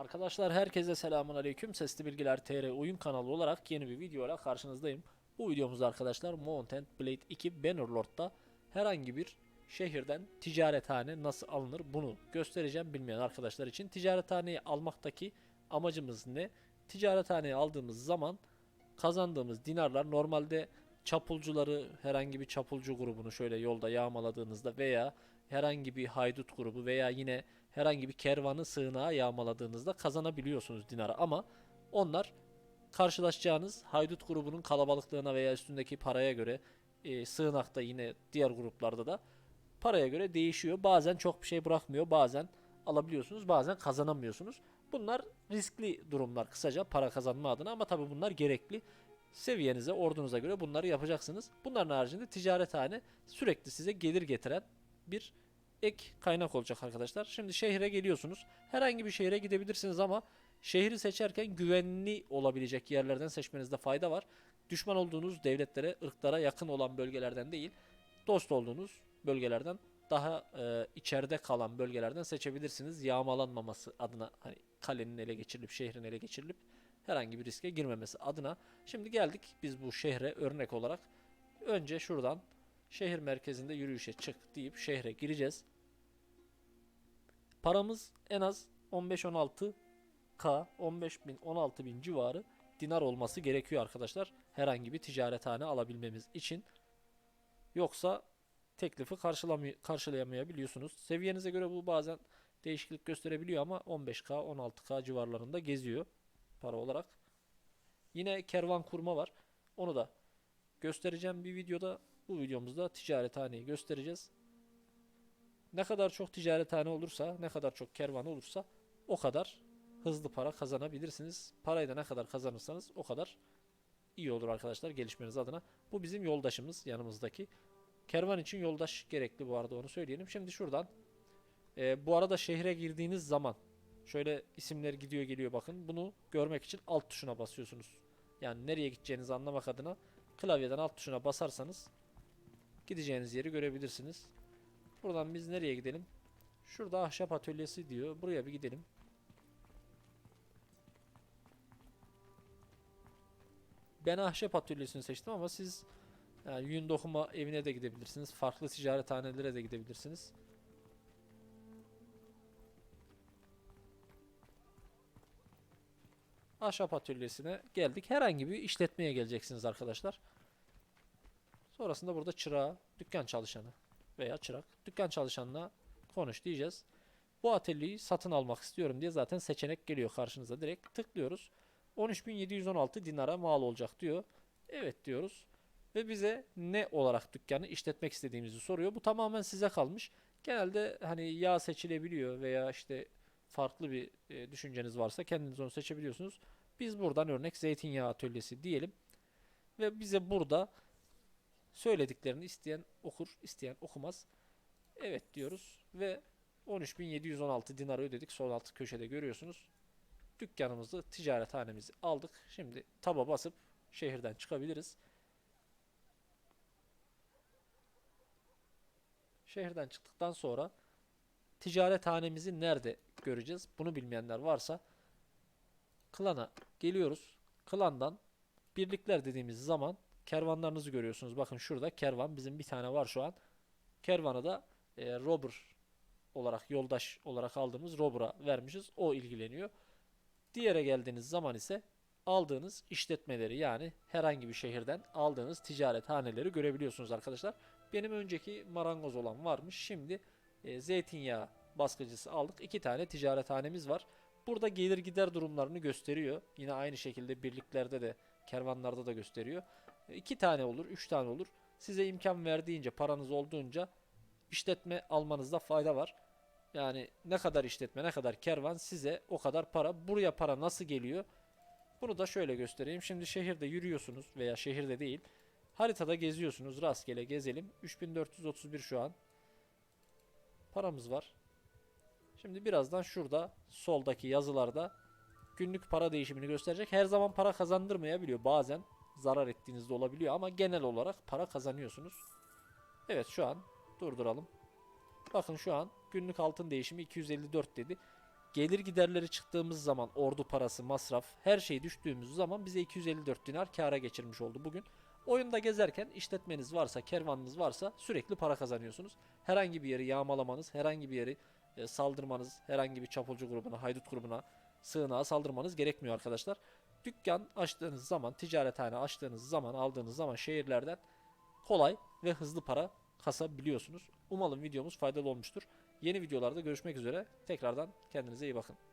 Arkadaşlar herkese selamun aleyküm. Sesli Bilgiler TR oyun kanalı olarak yeni bir videoyla karşınızdayım. Bu videomuzda arkadaşlar Mountain Blade 2 Bannerlord'da herhangi bir şehirden ticarethane nasıl alınır bunu göstereceğim bilmeyen arkadaşlar için. Ticarethaneyi almaktaki amacımız ne? Ticarethaneyi aldığımız zaman kazandığımız dinarlar normalde çapulcuları herhangi bir çapulcu grubunu şöyle yolda yağmaladığınızda veya herhangi bir haydut grubu veya yine herhangi bir kervanı sığınağa yağmaladığınızda kazanabiliyorsunuz dinarı ama onlar karşılaşacağınız haydut grubunun kalabalıklığına veya üstündeki paraya göre e, sığınakta yine diğer gruplarda da paraya göre değişiyor. Bazen çok bir şey bırakmıyor, bazen alabiliyorsunuz, bazen kazanamıyorsunuz. Bunlar riskli durumlar kısaca para kazanma adına ama tabii bunlar gerekli. Seviyenize, ordunuza göre bunları yapacaksınız. Bunların haricinde ticarethane sürekli size gelir getiren bir ek kaynak olacak arkadaşlar. Şimdi şehre geliyorsunuz. Herhangi bir şehre gidebilirsiniz ama şehri seçerken güvenli olabilecek yerlerden seçmenizde fayda var. Düşman olduğunuz devletlere, ırklara yakın olan bölgelerden değil, dost olduğunuz bölgelerden daha e, içeride kalan bölgelerden seçebilirsiniz. Yağmalanmaması adına hani kalenin ele geçirilip şehrin ele geçirilip herhangi bir riske girmemesi adına. Şimdi geldik biz bu şehre örnek olarak. Önce şuradan şehir merkezinde yürüyüşe çık deyip şehre gireceğiz. Paramız en az 15-16 K 15 bin 16 bin civarı dinar olması gerekiyor arkadaşlar. Herhangi bir ticarethane alabilmemiz için. Yoksa teklifi karşılayamayabiliyorsunuz. Seviyenize göre bu bazen değişiklik gösterebiliyor ama 15K 16K civarlarında geziyor para olarak. Yine kervan kurma var. Onu da göstereceğim bir videoda. Bu videomuzda ticarethaneyi göstereceğiz. Ne kadar çok ticarethane olursa, ne kadar çok kervan olursa o kadar hızlı para kazanabilirsiniz. Parayı da ne kadar kazanırsanız o kadar iyi olur arkadaşlar gelişmeniz adına. Bu bizim yoldaşımız yanımızdaki. Kervan için yoldaş gerekli bu arada onu söyleyelim. Şimdi şuradan e, bu arada şehre girdiğiniz zaman şöyle isimler gidiyor geliyor bakın. Bunu görmek için alt tuşuna basıyorsunuz. Yani nereye gideceğinizi anlamak adına klavyeden alt tuşuna basarsanız gideceğiniz yeri görebilirsiniz. Buradan biz nereye gidelim? Şurada ahşap atölyesi diyor. Buraya bir gidelim. Ben ahşap atölyesini seçtim ama siz yani yün dokuma evine de gidebilirsiniz. Farklı ticarethanelere de gidebilirsiniz. Ahşap atölyesine geldik. Herhangi bir işletmeye geleceksiniz arkadaşlar. Sonrasında burada çırağı, dükkan çalışanı veya çırak, dükkan çalışanına konuş diyeceğiz. Bu atölyeyi satın almak istiyorum diye zaten seçenek geliyor karşınıza. Direkt tıklıyoruz. 13.716 dinara mal olacak diyor. Evet diyoruz. Ve bize ne olarak dükkanı işletmek istediğimizi soruyor. Bu tamamen size kalmış. Genelde hani yağ seçilebiliyor veya işte farklı bir e, düşünceniz varsa kendiniz onu seçebiliyorsunuz. Biz buradan örnek zeytinyağı atölyesi diyelim. Ve bize burada söylediklerini isteyen okur, isteyen okumaz. Evet diyoruz ve 13.716 dinarı ödedik. Sol alt köşede görüyorsunuz. Dükkanımızı, ticarethanemizi aldık. Şimdi taba basıp şehirden çıkabiliriz. Şehirden çıktıktan sonra ticarethanemizi nerede göreceğiz? Bunu bilmeyenler varsa klana geliyoruz. Klandan birlikler dediğimiz zaman kervanlarınızı görüyorsunuz. Bakın şurada kervan bizim bir tane var şu an. Kervanı da e, robber olarak yoldaş olarak aldığımız robber'a vermişiz. O ilgileniyor. Diğere geldiğiniz zaman ise aldığınız işletmeleri yani herhangi bir şehirden aldığınız ticarethaneleri görebiliyorsunuz arkadaşlar. Benim önceki marangoz olan varmış. Şimdi e, zeytinyağı baskıcısı aldık. İki tane ticarethanemiz var. Burada gelir gider durumlarını gösteriyor. Yine aynı şekilde birliklerde de kervanlarda da gösteriyor. E, iki tane olur, üç tane olur. Size imkan verdiğince, paranız olduğunca işletme almanızda fayda var. Yani ne kadar işletme, ne kadar kervan size o kadar para. Buraya para nasıl geliyor? Bunu da şöyle göstereyim. Şimdi şehirde yürüyorsunuz veya şehirde değil. Haritada geziyorsunuz. Rastgele gezelim. 3431 şu an. Paramız var. Şimdi birazdan şurada soldaki yazılarda günlük para değişimini gösterecek. Her zaman para kazandırmayabiliyor. Bazen zarar ettiğinizde olabiliyor ama genel olarak para kazanıyorsunuz. Evet şu an durduralım. Bakın şu an günlük altın değişimi 254 dedi. gelir giderleri çıktığımız zaman ordu parası, masraf her şey düştüğümüz zaman bize 254 dinar kâra geçirmiş oldu bugün. Oyunda gezerken işletmeniz varsa, kervanınız varsa sürekli para kazanıyorsunuz. Herhangi bir yeri yağmalamanız, herhangi bir yeri e, saldırmanız, herhangi bir çapulcu grubuna, haydut grubuna, sığınağa saldırmanız gerekmiyor arkadaşlar. Dükkan açtığınız zaman, ticarethane açtığınız zaman, aldığınız zaman şehirlerden kolay ve hızlı para kasabiliyorsunuz. Umalım videomuz faydalı olmuştur. Yeni videolarda görüşmek üzere. Tekrardan kendinize iyi bakın.